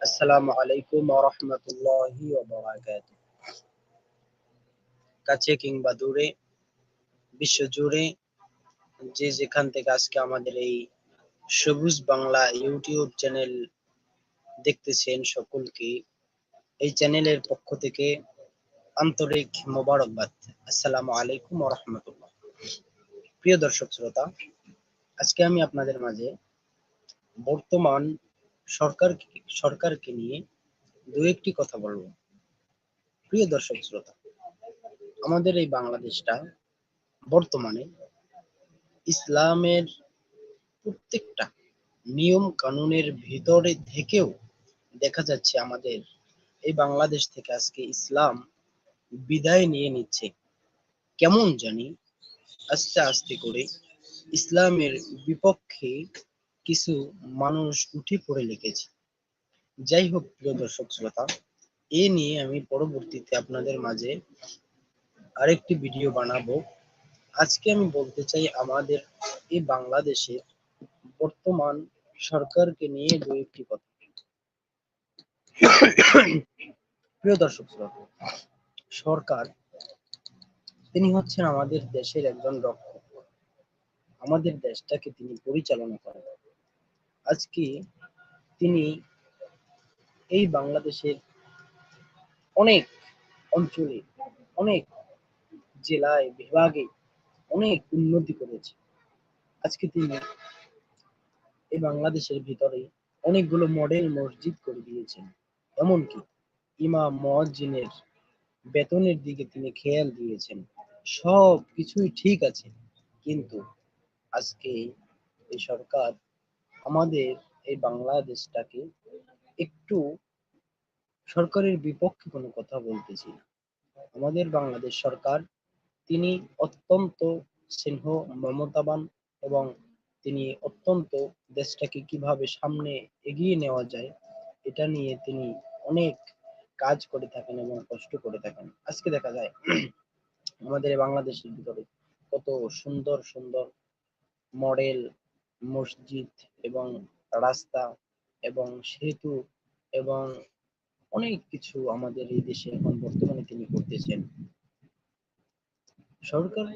আসসালামু আলাইকুম কাছে কিংবা দূরে যে যেখান থেকে আজকে আমাদের এই সবুজ বাংলা ইউটিউব চ্যানেল দেখতেছেন সকলকে, এই চ্যানেলের পক্ষ থেকে আন্তরিক মোবারকবাদ। আসসালামু আলাইকুম রহমতুল্লাহ। প্রিয় দর্শক শ্রোতা, আজকে আমি আপনাদের মাঝে বর্তমান সরকার সরকারকে নিয়ে দু একটি কথা বলব। প্রিয় দর্শক শ্রোতা, আমাদের এই বাংলাদেশটা বর্তমানে ইসলামের প্রত্যেকটা নিয়ম কানুনের ভিতরে থেকেও দেখা যাচ্ছে আমাদের এই বাংলাদেশ থেকে আজকে ইসলাম বিদায় নিয়ে নিচ্ছে। কেমন জানি আস্তে আস্তে করে ইসলামের বিপক্ষে কিছু মানুষ উঠে পড়ে লিখেছে যাই হোক, প্রিয় দর্শক শ্রোতা, এ নিয়ে আমি পরবর্তীতে আপনাদের মাঝে আরেকটি ভিডিও বানাবো। আজকে আমি বলতে চাই, আমাদের এই বাংলাদেশের বর্তমান সরকারকে নিয়ে দু একটি কথা। প্রিয় দর্শক শ্রোতা, সরকার তিনি হচ্ছেন আমাদের দেশের একজন রক্ষক। আমাদের দেশটাকে তিনি পরিচালনা করেন। আজকে তিনি এই বাংলাদেশের অনেক অঞ্চলে, অনেক জেলায়, বিভাগে অনেক উন্নতি করেছে। আজকে তিনি এই বাংলাদেশের ভিতরে অনেকগুলো মডেল মসজিদ করে দিয়েছেন। এমনকি ইমাম মহাজিনের বেতনের দিকে তিনি খেয়াল দিয়েছেন। সব কিছুই ঠিক আছে। কিন্তু আজকে এই সরকার আমাদের এই বাংলাদেশটাকে একটু সরকারের বিপক্ষে কোনো কথা বলতেছি না। আমাদের বাংলাদেশ সরকার, তিনি অত্যন্ত স্নেহ, মমতাবান এবং তিনি অত্যন্ত দেশটাকে কীভাবে সামনে এগিয়ে নেওয়া যায়, এটা নিয়ে তিনি অনেক কাজ করে থাকেন এবং কষ্ট করে থাকেন। আজকে দেখা যায় আমাদের বাংলাদেশের ভিতরে কত সুন্দর সুন্দর মডেল, মসজিদ এবং রাস্তা এবং সেতু এবং অনেক কিছু আমাদের এই দেশে এখন বর্তমানে তিনি করতেছেন। সরকার,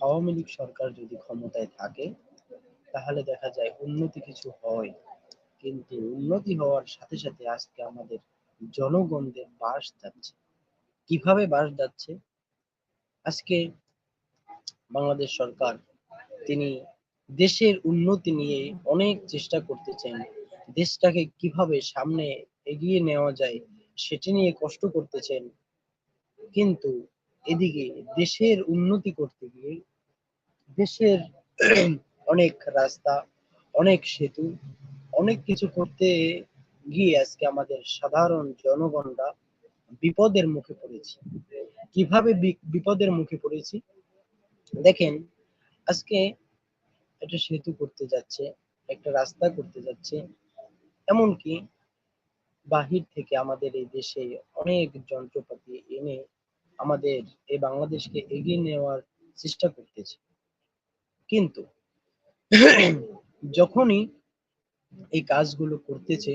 আওয়ামী লীগ সরকার যদি ক্ষমতায় থাকে, তাহলে দেখা যায় উন্নতি কিছু হয়। কিন্তু উন্নতি হওয়ার সাথে সাথে আজকে আমাদের জনগণদের বাস যাচ্ছে। কীভাবে বাস যাচ্ছে? আজকে বাংলাদেশ সরকার তিনি দেশের উন্নতি নিয়ে অনেক চেষ্টা করতেছেন। দেশটাকে কীভাবে সামনে এগিয়ে নেওয়া যায় সেটি নিয়ে কষ্ট করতেছেন। কিন্তু এদিকে দেশের উন্নতি করতে গিয়ে দেশের অনেক রাস্তা, অনেক সেতু, অনেক কিছু করতে গিয়ে আজকে আমাদের সাধারণ জনগণরা বিপদের মুখে পড়েছি। কীভাবে বিপদের মুখে পড়েছি? দেখেন, আজকে একটা সেতু করতে যাচ্ছে, একটা রাস্তা করতে যাচ্ছে, এমনকি বাহির থেকে আমাদের এই দেশে অনেক যন্ত্রপাতি এনে আমাদের এই বাংলাদেশকে এগিয়ে নেওয়ার চেষ্টা করতেছে। কিন্তু যখনই এই কাজগুলো করতেছে,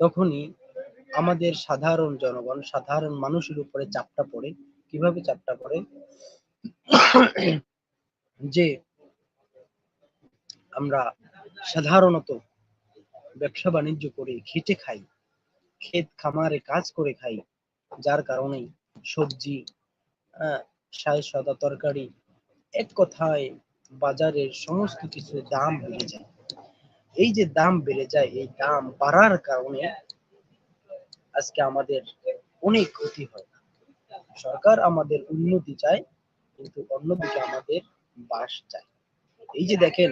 তখনই আমাদের সাধারণ জনগণ, সাধারণ মানুষের উপরে চাপটা পড়ে। কীভাবে চাপটা পড়ে? যে আমরা সাধারণত ব্যবসা বাণিজ্য করে খেটে খাই, ক্ষেত খামারে কাজ করে খাই, যার কারণে সবজি সায় সদা তরকারি এক কথায় বাজারের সমস্ত কিছু দাম বেড়ে যায়। এই যে দাম বেড়ে যায়, এই দাম বাড়ার কারণে আজকে আমাদের অনেক ক্ষতি হয়। সরকার আমাদের উন্নতি চায়, কিন্তু অন্যদিকে আমাদের বাস চায়। এই যে দেখেন,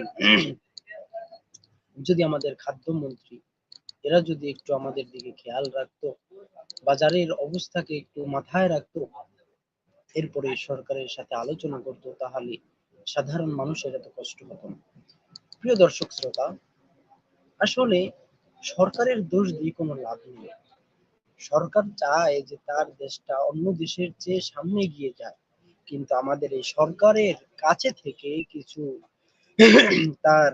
যদি আমাদের খাদ্যমন্ত্রী, এরা যদি একটু আমাদের দিকে খেয়াল রাখতো, বাজারের অবস্থাকে একটু মাথায় রাখতো, এরপরে সরকারের সাথে আলোচনা করতো, তাহলে সাধারণ মানুষের এত কষ্ট হতো না। প্রিয় দর্শক শ্রোতা, আসলে সরকারের দোষ দিয়ে কোনো লাভ নেই। সরকার চায় যে তার দেশটা অন্য দেশের চেয়ে সামনে গিয়ে যায়। কিন্তু আমাদের এই সরকারের কাছে থেকে কিছু তার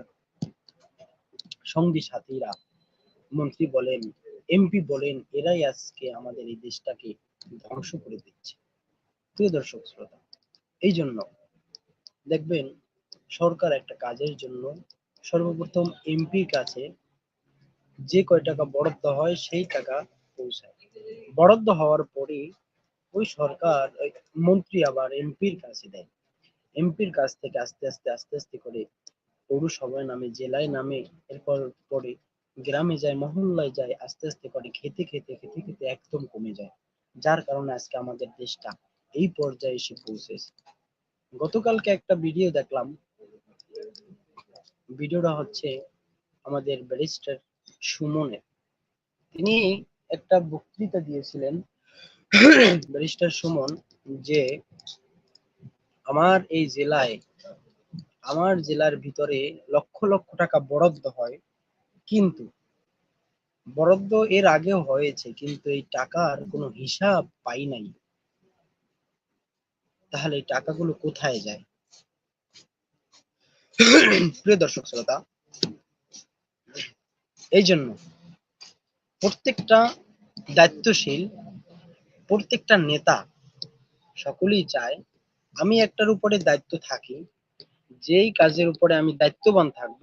সঙ্গী সাথীরা, মন্ত্রী বলেন, এমপি বলেন, এরাই আজকে আমাদের এই দেশটাকে ধ্বংস করে দিচ্ছে। প্রিয় দর্শক শ্রোতা, এই জন্য দেখবেন সরকার একটা কাজের জন্য সর্বপ্রথম এমপির কাছে যে কয় টাকা বরাদ্দ হয় সেই টাকা পৌঁছায় বরাদ্দ হওয়ার পরে ওই সরকার মন্ত্রী আবার এমপির কাছে দেয়। এমপির কাছ থেকে আস্তে আস্তে আস্তে আস্তে করে পৌরসভায় নামে, জেলায় নামে, এরপর পরে গ্রামে যায়, মহল্লায় যায়, আস্তে আস্তে করে খেতে খেতে খেতে খেতে একদম কমে যায়। যার কারণে আজকে আমাদের দেশটা এই পর্যায়ে এসে পৌঁছেছে। গতকালকে একটা ভিডিও দেখলাম। ভিডিওটা হচ্ছে আমাদের ব্যারিস্টার সুমনের। তিনি একটা বক্তৃতা দিয়েছিলেন ব্যারিস্টার সুমন যে আমার এই জেলায়, আমার জেলার ভিতরে লক্ষ লক্ষ টাকা বরাদ্দ হয়, কিন্তু বরাদ্দ এর আগেও হয়েছে, কিন্তু এই টাকার কোনো হিসাব পাই নাই। তাহলে এই টাকাগুলো কোথায় যায়? প্রিয় দর্শক, শ্রোতা, এই জন্য প্রত্যেকটা দায়িত্বশীল, প্রত্যেকটা নেতা সকলেই চায়, আমি একটার উপরে দায়িত্ব থাকি, যেই কাজের উপরে আমি দায়িত্ববান থাকব,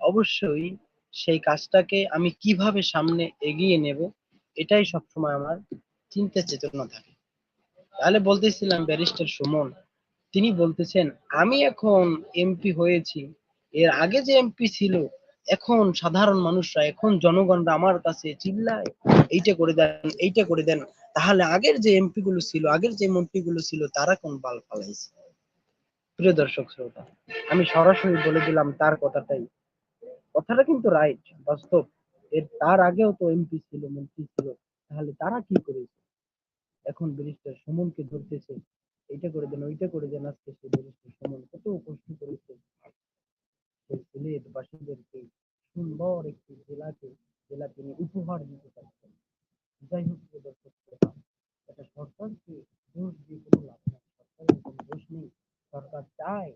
অবশ্যই সেই কাজটাকে আমি কীভাবে সামনে এগিয়ে নেব, এটাই সবসময় আমার চিন্তা চেতনা থাকে। তাহলে বলতেছিলাম ব্যারিস্টার সুমন, তিনি বলতেছেন, আমি এখন এমপি হয়েছি, এর আগে যে এমপি ছিল এখন সাধারণ মানুষরা, এখন জনগণরা আমার কাছে চিল্লায়, এইটা করে দেন, এইটা করে দেন। তাহলে আগের যে এমপি গুলো ছিল, আগের যে মন্ত্রী গুলো ছিল, তারা কোন বাল ফালাইছে? প্রিয় দর্শক শ্রোতা, আমি সরাসরি বলে দিলাম তার কথাটাই। কথাটা কিন্তু রাইট বাস্তব। এর, তার আগেও তো এমপি ছিল, মন্ত্রী ছিল, তাহলে তারা কি করেছে? এখন ব্যারিস্টার সুমনকে ধরতেছে, এইটা করে দেন, ওইটা করে দেন। আজকে সে ব্যারিস্টার সুমন কত কষ্ট করেছে। সেই সিলেট বাসীদেরকে সুন্দর একটি জেলাকে জেলা তিনি উপহার দিতে চাচ্ছেন যাই হোক দর্শক শ্রোতা, এটা সরকারকে দোষ দিয়ে কোনো লাভ নাই। সরকারের কোনো দোষ নেই। সরকার চায়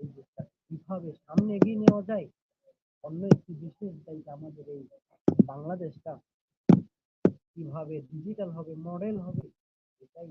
এই দেশটা কীভাবে সামনে এগিয়ে নেওয়া যায়। অন্য একটি বিশেষ দায়িত্ব আমাদের এই বাংলাদেশটা কীভাবে ডিজিটাল হবে মডেল হবে এটাই